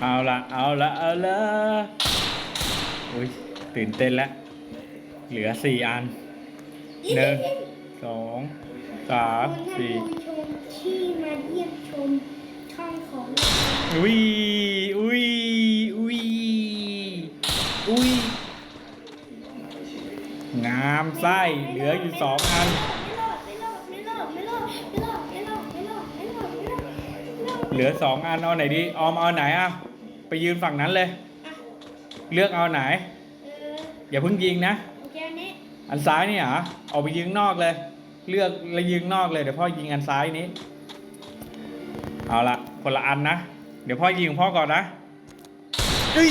เด้งไม่ได้หมดแล้วเอาละเอาละเอาละอุ้ยตื่นเต้นแล้ว เหลือสี่อันหนึ่งสองสามสี่ท่านผู้ชมที่มาเยี่ยมชมช่องของอุ้ยอุ้ยอุ้ยอุ้ยงามไส้เหลืออยู่สองอันไม่รอดไม่รอดไม่รอดไม่รอดไม่รอดไม่รอด เหลือสองอันเอาไหนดีออมเอาไหนอะไปยืนฝั่งนั้นเลยอะเลือกเอาไหนเอออย่าเพิ่งยิงนะโอเคอันนี้อันซ้ายนี่เหรอออกไปยิงนอกเลย เลือกแล้วยิงนอกเลยเดี๋ยวพ่อยิงอันซ้ายนี้ เอาละคนละอันนะ เดี๋ยวพ่อยิงพ่อก่อนนะเฮ้ย